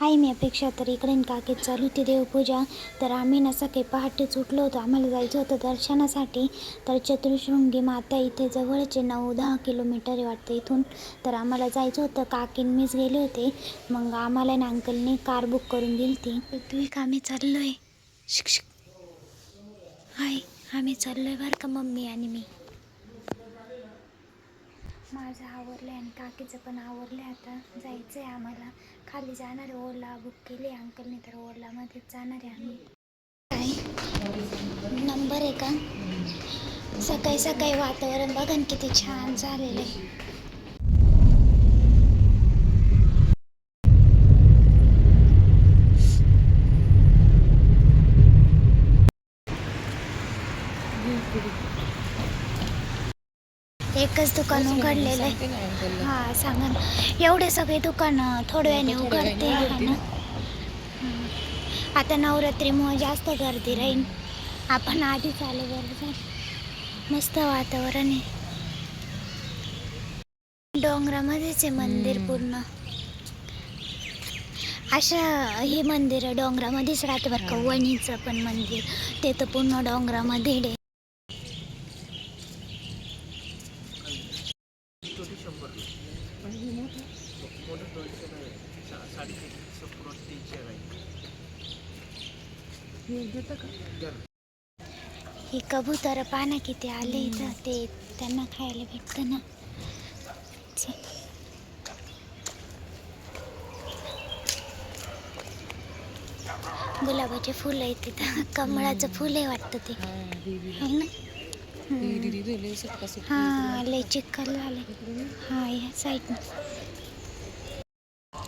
हाय मी अपेक्षा तर इकडे काकीत चालू होती देवपूजा. तर आम्ही ना सकाळी पहाटेच उठलो होतो. आम्हाला जायचं होतं दर्शनासाठी. तर चतुर्शृंगी माता इथे जवळचे नऊ दहा किलोमीटर आहे वाटतं इथून. तर आम्हाला जायचं होतं. काकीन मीच गेले होते. मग आम्हाला ना अंकलने कार बुक करून दिली ती तुम्ही का आम्ही चाललो आहे शिक शिक. हाय आम्ही चाललो आहे बरं का मम्मी आणि मी? माझं आवरलं आहे आणि काकीचं पण आवरलं आहे आता. जायचं आहे आम्हाला. खाली जाणार आहे ओला बुक केली. आहे अंकलने तर ओलामध्येच जाणार आहे आम्ही. काय? नंबर आहे का? सकाळी सकाळी वातावरण बघा किती छान झालेलं आहे. एकच दुकान उघडलेलं आहे हा सांगा ना. एवढे सगळे दुकानं थोड्या वेळाने उघडते हा ना. आता नवरात्रीमुळे जास्त गर्दी राहील आपण आधीच आलो बरं झालं. मस्त वातावरण आहे. डोंगरामध्येच आहे मंदिर पूर्ण. अशा हे मंदिर डोंगरामध्येच राहतं बरं का? वणीचं पण मंदिर. ते तर पूर्ण डोंगरामध्ये हे कबूतर पाना किती आले इथं ते त्यांना खायला भेटतं ना. गुलाबाचे फुलं आहे तिथं. कमळाचं फुल आहे वाटतं ते. है ना? हा लय चिखल झाले हा या साईडनं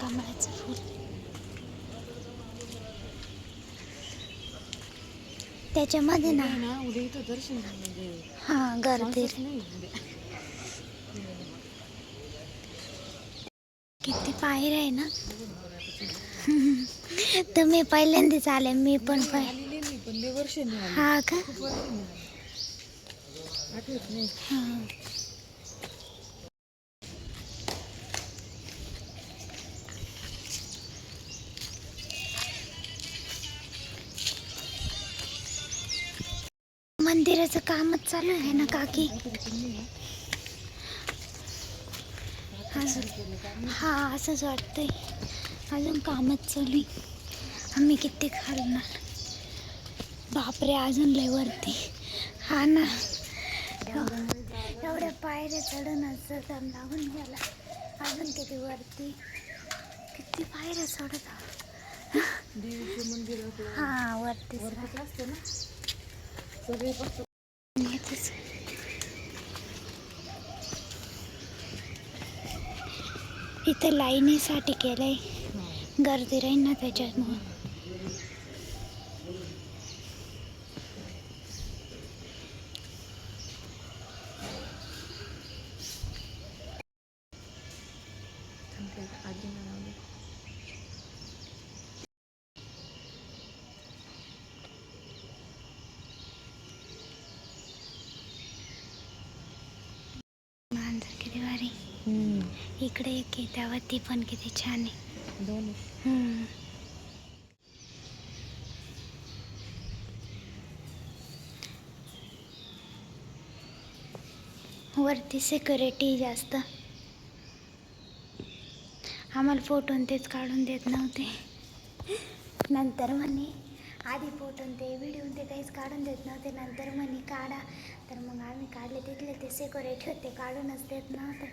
कमळाचं फुल त्याच्यामध्ये ना. उद्या इथं दर्शन म्हणजे. हा गर्दी. किती पायऱ्या आहे ना. तुम्ही पहिल्यांदाच आले मी पण पाय हा का. आठवत नाही. मंदिराचं कामच चालू आहे ना काकी? अजून हा असंच वाटतंय. अजून कामच चालू आहे. आम्ही किती खालणार बापरे अजून लय वरती. हा ना. एवढ्या पायऱ्या चढून दम लागून गेला. अजून किती वरती? किती पायऱ्या चढत मंदिर हा वरती असते ना सगळे इथं लाईनीसाठी केलंय. गर्दी राहील ना त्याच्यामुळं इकडे एक आहे तेव्हा ती पण किती छान आहे. दोन. वरती सिक्युरिटी जास्त. आम्हाला फोटो न तेच काढून देत नव्हते. नंतर म्हणे आधी फोटो न ते व्हिडिओ ते काहीच काढून देत नव्हते. नंतर म्हणे काढा. तर मग आम्ही काढले तिथले ते सिक्युरिटी होते काढूनच देत नव्हते.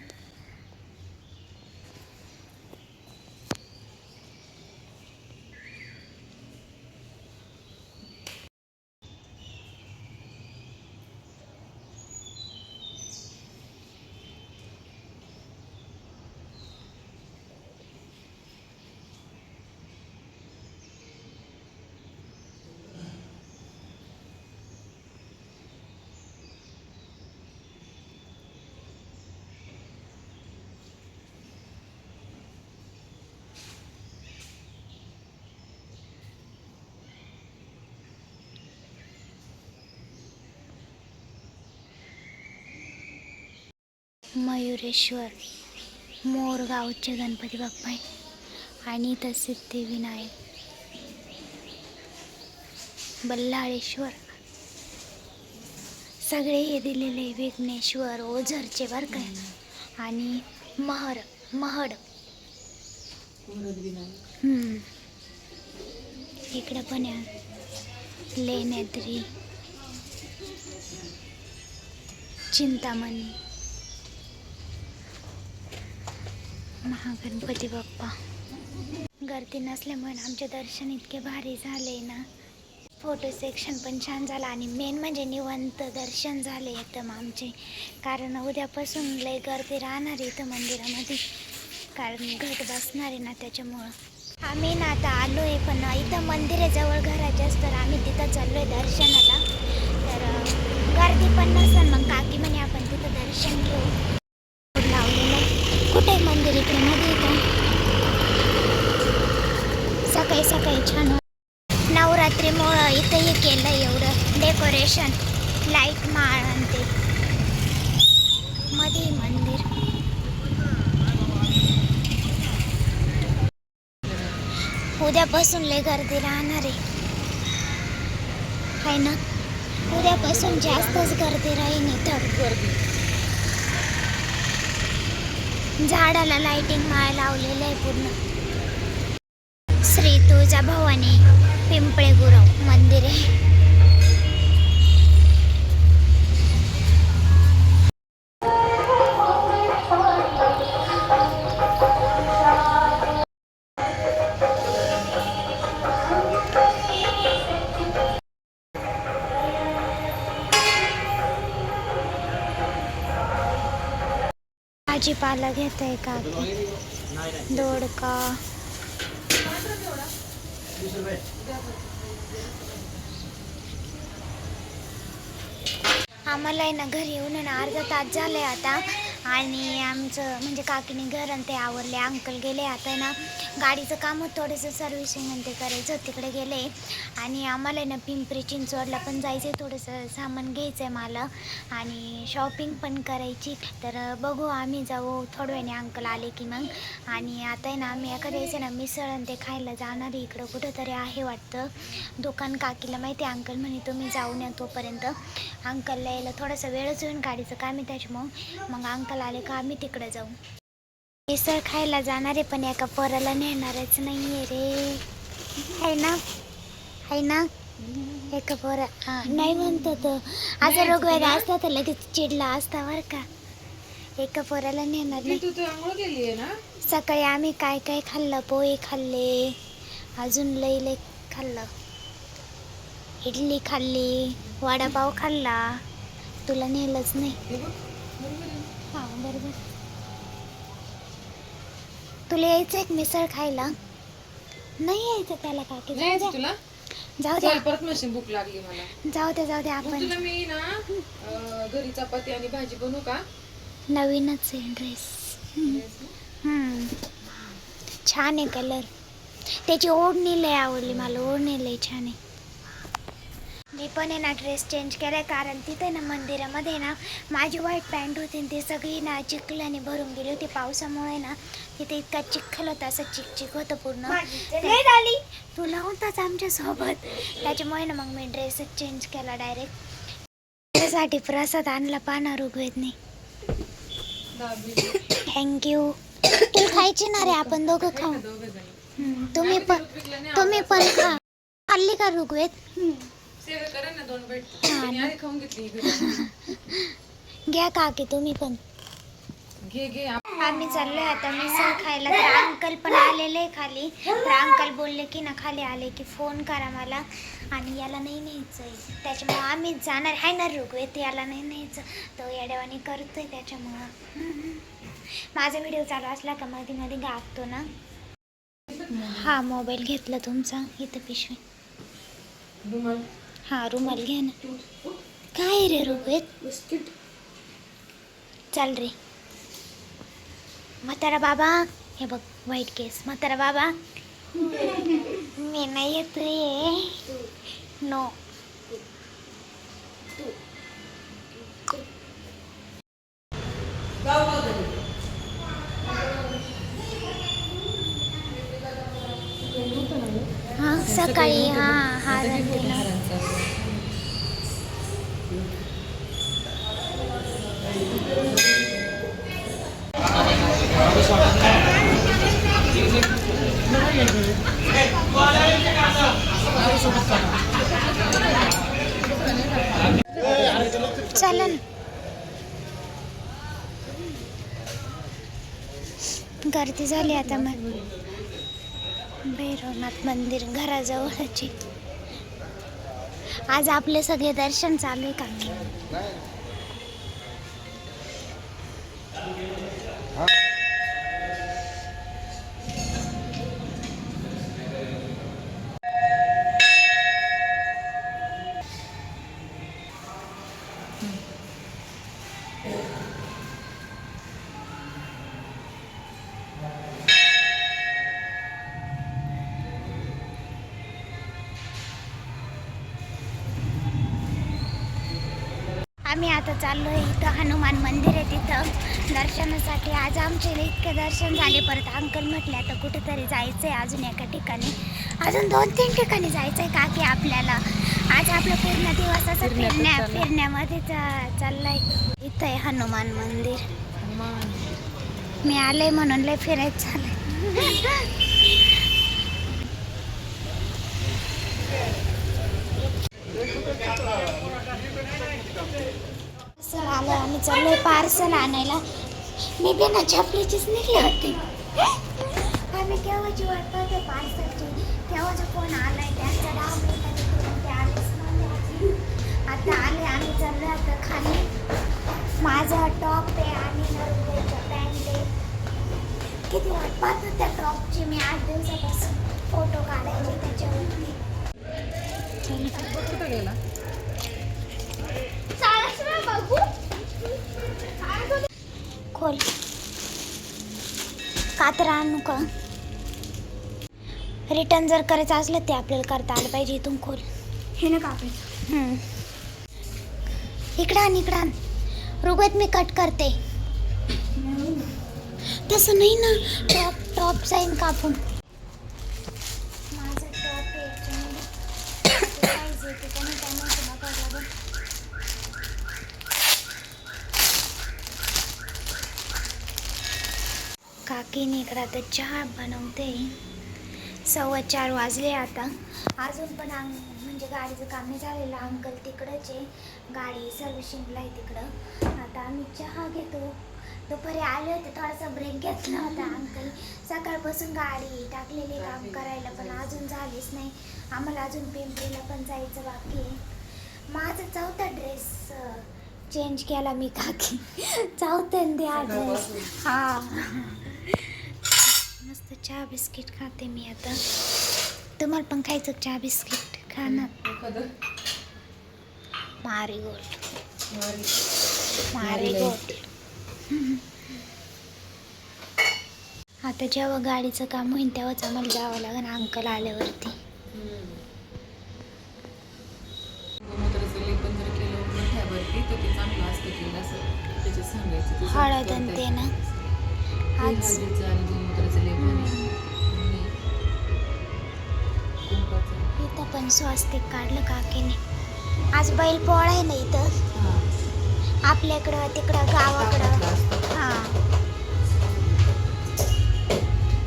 मयुरेश्वर मोरगावचे गणपती बाप्पा आहे आणि इथं सिद्धिविनायक बल्लाळेश्वर. सगळे हे दिलेले विघ्नेश्वर ओझरचे बरं काय आणि महड. महड. इकडं पण लेण्याद्री. चिंतामणी. महागणपती बाप्पा. गर्दी नसल्यामुळे आमचे दर्शन इतके भारी झाले ना. फोटो सेक्शन पण छान झालं आणि मेन म्हणजे निवंत दर्शन झाले एकदम आमचे. कारण उद्यापासून लय गर्दी राहणार आहे इथं मंदिरामध्ये. कारण घट बसणार आहे ना त्याच्यामुळं. आम्ही ना आता आलो आहे पण इथं मंदिर आहे जवळ घराच्या तर आम्ही तिथं चाललो आहे दर्शनाला. तर गर्दी पण नसेल मग काकी म्हणे आपण तिथं दर्शन घेऊ. लावलेलं कुठे? आहे मंदिरमध्ये सकाळी सकाळी छान नवरात्रीमुळं इथं हे केलं एवढं डेकोरेशन लाइट माळ आणते. मध्ये मंदिर. उद्यापासून लय गर्दी राहणार. आहे आहे ना? उद्यापासून जास्तच गर्दी राहील इथं. गर्दी झाडाला लाइटिंग माळ लावलेलं आहे पूर्ण. श्री तुळजा भवानी पिंपळे गुरव मंदिर आहे. भाजीपाला घेत आहे का? दोडका. आम्हाला आहे ना घरी येऊन ना अर्धा तास झालाय आता. आणि आमचं म्हणजे काकीने घर आणि ते आवरले. अंकल गेले. आता आहे ना गाडीचं काम होतं. थोडंसं सर्व्हिसिंग आणि ते करायचं. तिकडे गेले. आणि आम्हाला ना पिंपरी चिंचवडला पण जायचं आहे थोडंसं सामान घ्यायचं आहे मला. आणि शॉपिंग पण करायची. तर बघू आम्ही जाऊ. थोड्या वेळाने अंकल आले की मग. आणि आता आहे ना आम्ही एखाद्या वेळेस आहे ना मिसळ आणि ते खायला जाणार आहे. इकडं कुठंतरी आहे वाटतं. दुकान काकीला माहिती आहे. अंकल म्हणे तुम्ही जाऊन या तोपर्यंत. अंकलला यायला थोडासा वेळच होईल गाडीचं. काम आहे त्याच्यामुळं. मग अंकल आले का आम्ही तिकडे जाऊ? मिसळ खायला जाणार आहे पण एका पोराला नेणारच नाही आहे रे. आहे ना? आहे ना? एका पोरा हा, नाही म्हणतो तो असं रोगवेद असता तर लगेच चिडला असता बरं का. एका पोराला नेणार नाही. तू तू आंघोळ केली आहे ना? सकाळी आम्ही काय काय खाल्लं? पोहे खाल्ले. अजून लई लई खाल्लं. इडली खाल्ली. वडापाव खाल्ला. तुला नेलंच नाही. हे बघ. बरोबर तुला यायचं एक मिसळ खायला? नाही यायचं त्याला काकी नाही जाऊ तुला? द्या. जाऊ चल द्या परत मशीन भूक लागली मला. जाऊ द्या जाऊ द्या मग आपण. तुला मी ना अं, घरी चपाती आणि भाजी बनवू का? नवीनच आहे ड्रेस. छान आहे कलर. त्याची ओढणी लय आवडली मला ओढणी लय छान आहे. मी पण आहे ना ड्रेस चेंज केलाय कारण तिथे ना मंदिरामध्ये ना माझी व्हाईट पॅन्ट होती ती सगळी ना चिखलाने भरून गेली होती. पावसामुळे ना तिथे इतका चिखल होता असं चिकचिक होतं पूर्ण. झाली. तू नव्हताच आमच्यासोबत. त्याच्यामुळे ना मग मी ड्रेसच चेंज केला डायरेक्ट त्यासाठी प्रसाद आणला पाना ऋग्वेदने दाबेली. थँक्यू तू खायची ना रे आपण दोघं खाऊ. तुम्ही पण नाही तुम्ही. पण खा. खाल्ली का ऋग्वेद सेवा करा ना दोन भेट. तिने ना. आधी खाऊन घेतली घरी. घ्या काकी तुम्ही पण. घे घे. आप- आम्ही चाललोय आता मिसळ खायला. तर अंकल पण आलेले खाली. तर अंकल बोलले की ना खाली आले की फोन करा मला. आणि याला नाही न्यायचंय. त्याच्यामुळं आम्ही जाणार. आहे ना ऋग्वेद याला नाही न्यायचं. तो येड्यावानी करतोय त्याच्यामुळं. माझा व्हिडिओ चालू असला का मध्ये मध्ये गागतो ना? हा मोबाईल घेतला तुमचा. इथं पिशवी. रुमाल. हा रुमाल घ्या ना काय रे ऋग्वेद चाल रे म्हातारा बाबा हे बघ व्हाईट केस म्हातारा बाबा मी नाही येतोय नो हा सकाळी हा हा दिला हारांचा चालन. गर्दी झाली आता मग. भैरवनाथ मंदिर घराजवळचे. आज आपले सगळे दर्शन चालू आहे का? आम्ही आता चाललो आहे इथं हनुमान मंदिर आहे तिथं. दर्शनासाठी आज आमचे इतके दर्शन झाले. परत अंकल म्हटले आता कुठेतरी जायचं आहे अजून एका ठिकाणी. अजून दोन तीन ठिकाणी जायचं आहे का की आपल्याला. आज आपलं पूर्ण दिवस असं फिरण्यातच फिरण्या. फिरण्यामध्ये चा- चाललंय. इथं आहे हनुमान मंदिर. मी आले म्हणून लय फिरायचं झालं पार्सल आलं आम्ही चाललो पार्सल आणायला. मी बिना छपलीचीच निघले होते. आम्ही केव्हाची वाट पाहते पार्सलची केव्हाचा फोन आलाय? त्यांचा दहा मिनिटांनी करून ते आलेच नव्हते. आता आले आम्ही चाललो आता खाली. माझा टॉप आहे आणि नरुबेचा पॅन्ट आहे. किती वाट पाहतो त्या टॉपची मी आठ दिवसापासून फोटो काढायचे त्याच्यावरती. कुठं गेला? खोल. कात्र आणू का? रिटर्न जर करायचं असलं ते आपल्याला करता आलं पाहिजे इथून खोल. हे ना कापायचं. इकडं आण इकडं आण. रुगत मी कट करते. तसं नाही ना टॉप टॉप साईन कापून. माझं टॉप आहे याच्यामध्ये. किती size आहे ते पण काय माहिती बघावं लागेल. काकीने इकडं आता चहा बनवते. सव्वा चार वाजले आता. अजून पण अंग म्हणजे गाडीचं काम नाही झालेलं. अंकल तिकडंच आहे. गाडी सर्व्हिसिंगला आहे तिकडं. आता आम्ही चहा घेतो. दुपारी आले होते थोडासा ब्रेक घेतला होता अंकल. सकाळपासून गाडी टाकलेली काम करायला पण अजून झालीच नाही. आम्हाला अजून पिंपरीला पण जायचं बाकी आहे. माझा चौथा ड्रेस चेंज केला मी काकी. चौथ्यांदा ड्रेस हा. चहा बिस्किट खाते मी आता. तुम्हाला पण खायचं चहा बिस्किट खा ना मारी गोल्ड मारी. मारी गोल्ड आता जेव्हा गाडीचं काम होईल तेव्हाच आम्हाला जावं लागेल अंकल आल्यावरती. हळद आणि ते. ना. आज आहे. कुंकवाचं. इथं पण स्वस्तिक काढलं काकीने आज बैल पोळा आहे ना इथं हां. आपल्याकडं तिकडं गावाकडं हां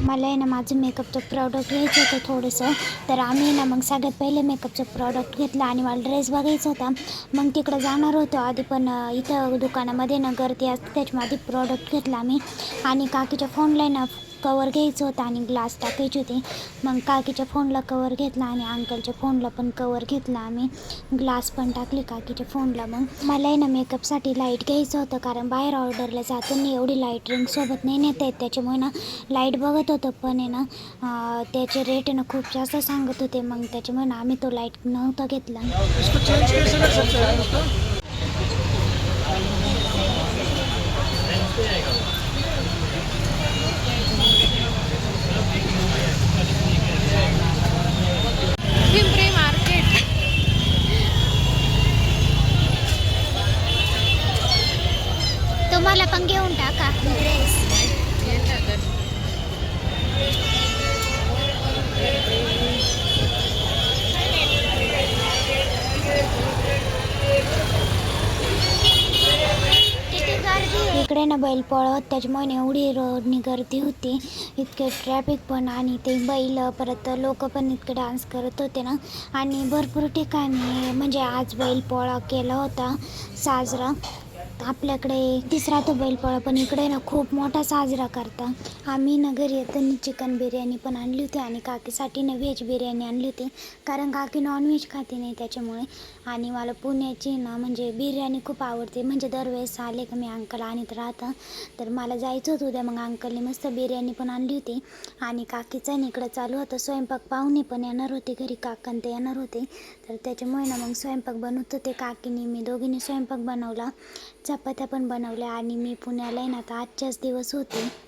मला आहे ना माझं मेकअपचं प्रॉडक्ट घ्यायचं होतं थोडंसं तर आम्ही ना मग सगळ्यात पहिले मेकअपचं प्रॉडक्ट घेतलं आणि मला ड्रेस बघायचा होता मग तिकडं जाणार होतो आधी पण अं, इथं दुकानामध्ये ना गर्दी असते त्याच्यामध्ये प्रॉडक्ट घेतला आम्ही आणि काकीच्या फोनला आहे ना कवर घ्यायचं होतं आणि ग्लास टाकायची होती. मग काकीच्या फोनला कवर घेतला आणि अंकलच्या फोनला पण कवर घेतला आम्ही. ग्लास पण टाकले काकीच्या फोनला मग. मला ना मेकअपसाठी लाइट घ्यायचं होतं कारण बाहेर ऑर्डरला जाताना एवढी लाइट रिंग सोबत नाही नेता येत. त्याच्यामुळे ना लाइट बघत होतं. पण आहे ना त्याचे रेट आहे ना खूप जास्त सांगत होते. मग त्याच्यामुळे ना आम्ही तो लाइट नव्हता घेतला. इकडे ना बैल पळत त्याच्यामुळे एवढी रोडनी गर्दी होती. इतके ट्रॅफिक पण आणि ते बैल परत लोक पण इतके डान्स करत होते ना. आणि भरपूर ठिकाणी म्हणजे आज बैल पोळा केला होता साजरा. आपल्याकडे तिसरा तो बैलपोळा पण इकडे ना खूप मोठा साजरा करता. आम्ही ना घरी येताना चिकन बिर्याणी पण आणली होती आणि काकीसाठी ना व्हेज बिर्याणी आणली होती. कारण काकी नॉनव्हेज खाते नाही त्याच्यामुळे. आणि मला पुण्याची ना म्हणजे बिर्याणी खूप आवडते. म्हणजे दरवेळेस आले का मी अंकल आणत राहतं. तर मला जायचं होतं उद्या. मग अंकलने मस्त बिर्याणी पण आणली होती. आणि काकीचा इकडं चालू होतं. स्वयंपाक पाहुणे पण येणार होते. घरी काकांत येणार होते. तर त्याच्यामुळे ना मग स्वयंपाक बनवत होते काकीने. मी दोघींनी स्वयंपाक बनवला. चपात्या पण बनवल्या आणि मी पुण्याला आहे ना आता आजच्याच दिवस होते.